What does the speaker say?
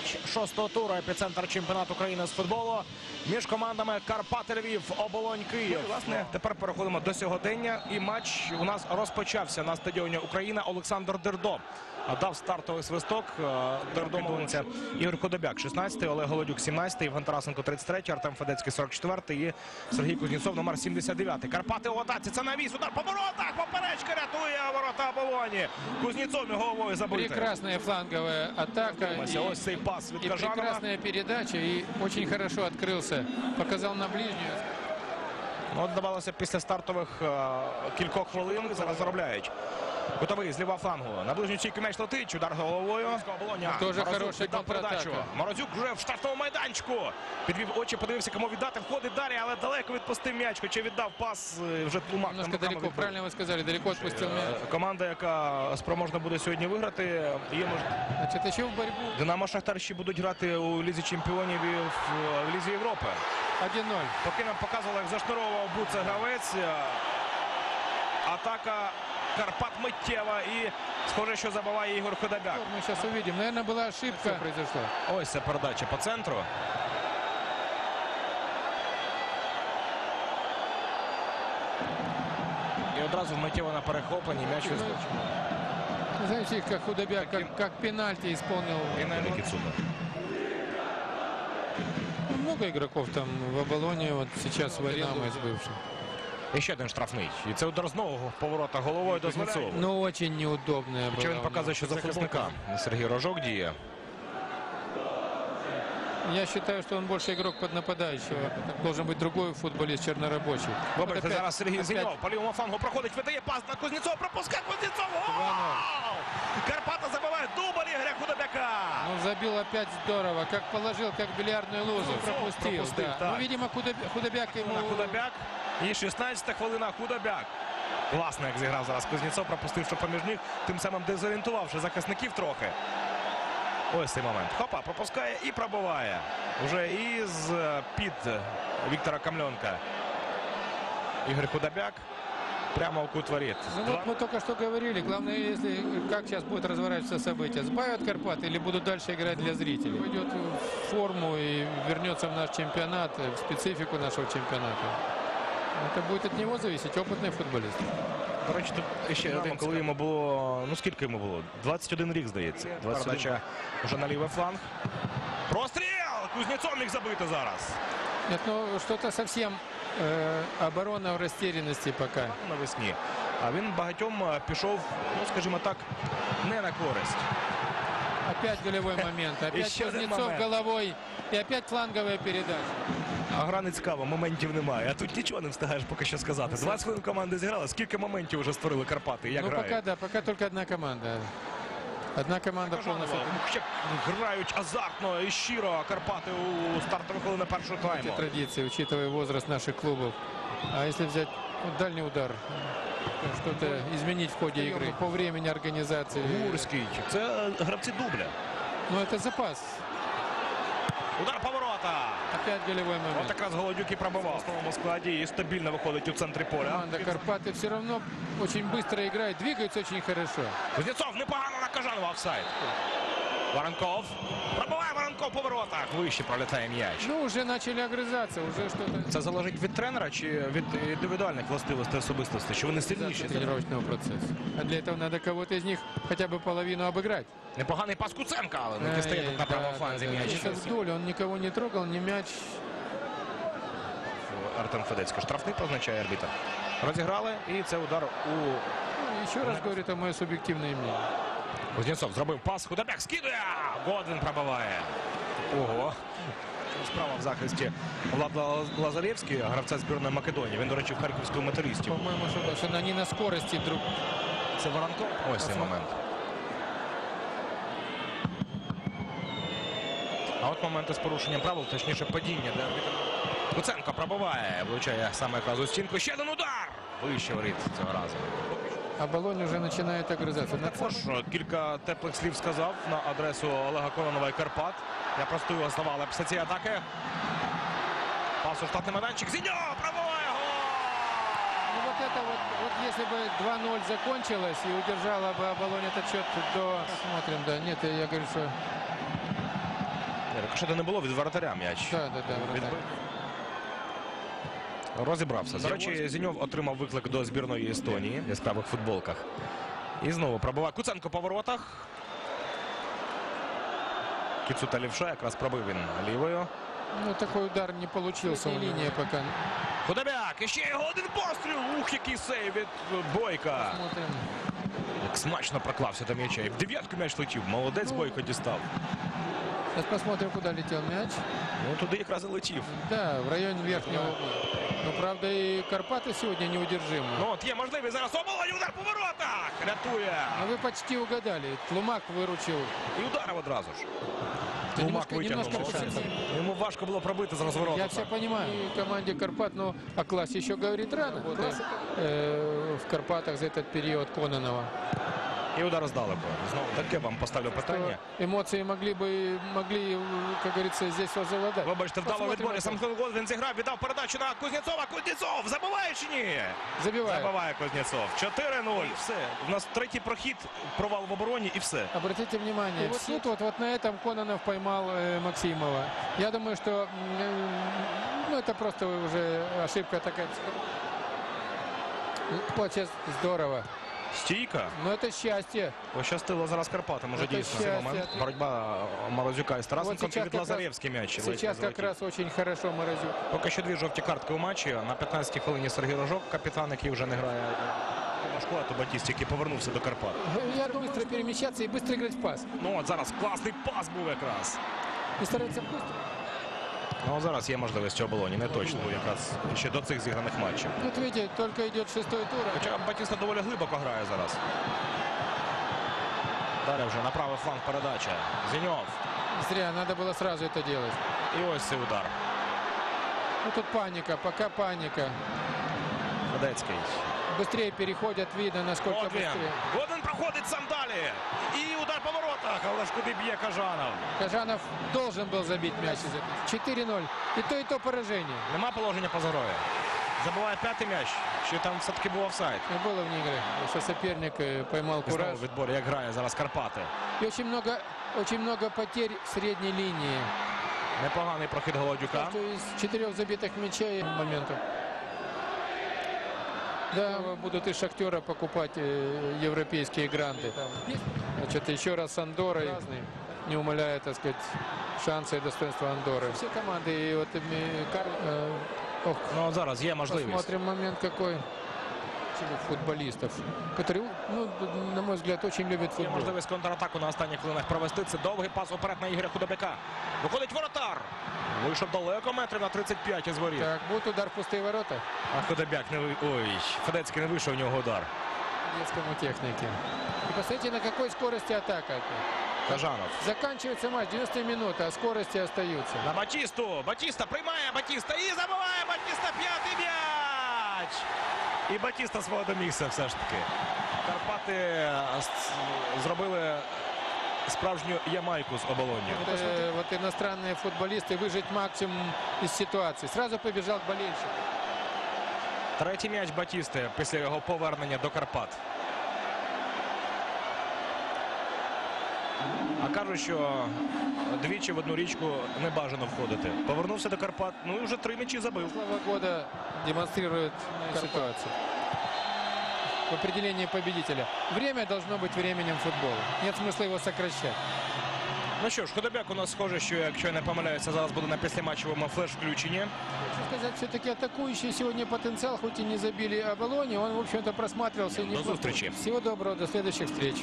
Матч шостого туру епіцентр чемпіонату України з футболу між командами Карпати Львів, Оболонь Київ. Ну, Власне, тепер переходимо до сьогодення. І матч у нас розпочався на стадіоні Україна. Олександр Дердо дав стартовий свисток. Е, Дердо молиться Ігор Ходобяк, 16-й, Олег Голодюк, 17-й, Євген Тарасенко, 33-й, Артем Федецький, 44-й і Сергій Кузнєцов, номер 79-й. Карпати у атаці. Це навіс. Удар по воротах. Поперечка рятує ворота Оболоні. Кузнєцов головою забити. Прекрасная фланговая атака. Ось цей пас від Кажанова. прекрасная передача, и очень хорошо открылся. Показал на ближнюю. Ну, От здавалося, після стартових е, кількох хвилин зараз заробляють. Готовий зліва флангу. На ближню стійку м'яч летить. Удар головою. Морозюк контратака. передачу. Морозюк вже в штрафному майданчику. Підвів очі, подивився, кому віддати. Входить далі, але далеко відпустив м'яч. Хоча віддав пас е, вже тлумак. Немножко далеко, правильно вы сказали, далеко отпустил мяч. Е, Команда, яка спроможна буде сьогодні виграти, є мож... В борьбу Динамо Шахтар ще будуть грати у Лізі Чемпіонів і в, в Лізі Європи. 1-0. Поки нам показували, як зашнуровував буце гравець. е, Атака Карпат миттєва і схоже, що забиває Ігор Ходобяк. Вот Мы сейчас увидим. Наверное, была ошибка. произошла. Ось ця передача по центру. І одразу миттєво на перехопленні м'яч вискочив. Знаете, как худобяк, как, как пенальти исполнил. І на Нікіцуна. Ну, Много игроков там в Оболоне, вот сейчас в Арену из бывших. І ще один штрафний. І це удар знову нового поворота головою до Зміцова. Ну, очень неудобно. Чи він показує, него. що захисника Сергій Рожок діє. Я считаю, что он больше игрок под нападающего. Должен быть другой футболист, чернорабочий. Вот Добре, це зараз Сергій опять Зіньов по лівому флангу проходить, видає пас на Кузнєцова, пропускає Кузнєцов. Гол! Карпата забиває дубль Ігоря Худобяка. Ну, забил опять здорово. Как положил, как бильярдную лузу. Ну, Пропустил. пропустил, да. так. Ну, видимо, Худобя- Худобяк ему... На Худобяк. І 16 хвилина Худобяк. Класно, як зіграв зараз Кузнєцов, пропустивши поміж них, тим самим дезорієнтувавши захисників трохи. Ось цей момент. Хопа, пропускає і пробиває. Уже із е, під Віктора Камленка. Ігор Худобяк. Прямо в кут воріт. Ну, Два- вот мы только что говорили. Главное, если как сейчас будет разворачиваться события. Сбавят Карпаты или будут дальше играть для зрителей? Войдет в форму и вернется в наш чемпионат, в специфику нашего чемпионата. Это будет от него зависеть, опытный футболист. До речі, тут ще один, коли йому було. Ну скільки йому було? 21 рік, здається. 21. Передача вже на лівий фланг. Простріл! Кузнєцов міг забити зараз. Нет, ну что-то совсем э, оборона в растерянности пока. Навесні. А він багатьом е, пішов, ну скажімо так, не на користь. Опять голевой момент. Опять Еще один Кузнецов момент. головой. И опять фланговая передача. А гра не цікава, моментів немає. А тут нічого не встигаєш поки що сказати. 20 хвилин команди зіграли. Скільки моментів вже створили Карпати? Як ну грають? пока да, пока только одна команда. Одна команда полностью. ну, ще грають азартно і щиро Карпати у стартові хвилини першого тайму. традиции, учитывая возраст наших клубов. А если взять ну, дальний удар, что-то изменить в ходе игры по времени организации. Гурський. Це гравці дубля. Ну это запас. Удар поворота. Опять голевой От момент. якраз Голодюк і пробивав в основному складі і стабільно виходить у центрі поля. Команда Карпаты все равно очень быстро играет, двигаются очень хорошо. Кузнєцов непогано на Кажанова офсайд. Воронков. Пробиває Воронков по воротах. Вище пролітає м'яч. Ну, уже начали огрызаться, уже что-то Це залежить від тренера чи від індивідуальних властивостей особистості, що вони сильніші. тренировочного процесса. А для этого надо кого-то из них хотя бы половину обыграть. Непоганий пас Куценка, але не Ай, дістає тут на да, правому фланзі да, да. м'яч. Это вдоль, он никого не трогал, ни мяч. Артем Федецький. Штрафний позначає арбітр. Розіграли, і це удар у Ну, еще раз говорю, это мое субъективное мнение. Кузнєцов зробив пас, Худобяк скидує, Годвін пробиває. Ого. Справа в захисті Влад Лазаревський, гравця збірної Македонії. Він, до речі, в харківському металісті. По-моему, что, что они на скорости друг. Це Воронков. Ось цей момент. А от моменти з порушенням правил, точніше падіння, де Куценко пробиває, влучає саме якраз у стінку. Ще один удар! Вище воріт цього разу А Болонь уже начинает огрызаться. На Також е, кілька теплих слів сказав на адресу Олега Коронова і Карпат. Я просто його слова, але після цієї атаки. Пас у штатний майданчик. Зіньо пробиває гол! Ну вот это вот, вот если бы 2-0 закончилось и удержала бы Оболонь этот счет до... Посмотрим, да. Нет, я говорю, что Рикошета не було від воротаря м'яч. Да, да, да, вратарь. Відбив. Розібрався. До речі, Зіньов отримав виклик до збірної Естонії в яскравих футболках. І знову пробиває Куценко по воротах. Кіцута лівша, якраз пробив він лівою. Ну, такой удар не получился. Линия пока. Худобяк, і ще його один постріл. Ух, який сейв від е, Бойка. Смотрим. Як смачно проклався до м'яча. І в дев'ятку м'яч летів. Молодець Бойко дістав. Сейчас посмотрим, куда летел мяч. Ну туди якраз і летів. Да, в районе верхнего. Ну, правда, и Карпаты сегодня неудержимы. Ну от є можливість зараз оболонь, удар по воротах. Рятує. Но вы почти угадали. Тлумак выручил. І ударив одразу ж. Це Лумак немножко- витягнув. немножко молодець. шансів. Йому важко було пробити з розворота. Я все понимаю. И команде Карпат, но о классе еще говорить рано. Вот, э, в Карпатах за этот период Кононова. І удар здалеку. Знову таке вам поставлю питання. Что эмоции могли бы, могли, как говорится, здесь возобладать. Вибачте, вдало Посмотрим, відборі. Сам опять. гол він зіграв, віддав передачу на Кузнєцова. Кузнєцов забиває чи ні? Забивает. Забиває Кузнєцов. 4-0. Все. У нас третій прохід, провал в обороні і все. Обратите внимание, вот тут вот, вот на этом Кононов поймал э, Максимова. Я думаю, что м, э, ну, это просто уже ошибка такая. Вот сейчас здорово. Стійка. Но это счастье. Пощастило зараз Карпатам. Уже Це дійсно цей щастя. момент. Боротьба Морозюка із Тарасенком. Вот І сейчас від как раз- Лазаревський м'яч. ледь не Сейчас как залетів. раз очень хорошо Морозюк. Поки що дві жовті картки у матчі. На 15-й хвилині Сергій Рожок, капітан, який вже не грає. Важко, а то Батіст, який повернувся до Карпат. Я думаю, быстро перемещаться и быстро играть в пас. Ну от зараз класний пас був якраз. И стараться быстро. Ну зараз є можливість у оболоні, не точно якраз ще до цих зіграних матчів. Вот видите, только идет шестой тур. а Хоча Батіста доволі глибоко грає зараз. Далі вже на правий фланг передача. Зіньов. Зря, надо было сразу это делать. І ось цей удар. Ну тут паника, пока паника. Федецький. Быстрее переходят, видно, насколько От він. быстрее. Годин проходить сам далі. І удар по воротах. Але ж куди б'є Кажанов. Кажанов должен был забить мяч из этого. 4-0. И то, и то поражение. Нема положення по грою. Забуває п'ятий м'яч. Чи там все-таки був офсайд? Но было вне игры, что соперник э, поймал І знову кураж. відбор, як грає зараз Карпати. И очень много, очень много потерь в средней линии. Непоганий прохід Голодюка. Что из четырех забитых мячей моментов. Да, будут и Шахтера покупать э, европейские гранты. Значит, еще раз с Андорой, не умаляя, так сказать, шансы и достоинства Андоры. Все команды, и вот э, Кар- э, ох, Ну от зараз є можливість. Посмотрим момент какой футболистов, которые, ну, на мой взгляд, очень любят Є футбол. можливість контратаку на останніх хвилинах провести. Це довгий пас уперед на Ігоря Худобяка. Виходить воротар. Вийшов далеко метрів на 35 із воріт. Так, будет удар в пустые ворота А Худобяк не ви- Ой, Федецький не вийшов у нього удар. детскому технике. И посмотрите, на какой скорости атака. Кажанов. Заканчивается матч, 90 минут, а скорости остаются. На Батісту. Батіста приймає Батіста і забиває Батіста п'ятий м'яч. І Батіста свого домігся все ж таки. Карпати зробили справжню ямайку з оболонню. Вот, э, вот иностранные футболисты выжить максимум из ситуации. Сразу побежал к болельщику. Третій м'яч Батісти після його повернення до Карпат. А кажуть, що двічі в одну річку не бажано входити. Повернувся до Карпат, ну і вже три м'ячі забив. Слава года демонстрирует ситуацию. В определении победителя. Время должно быть временем футбола. Нет смысла его сокращать. Ну що ж, Ходобяк у нас схоже, що якщо я не помиляюся, зараз буде на післяматчевому флеш-включенні. Хочу сказать, все-таки атакующий сегодня потенциал, хоть и не забили Абалоне, он, в общем-то, просматривался. До неплохо. встречи. Всего доброго, до следующих встреч.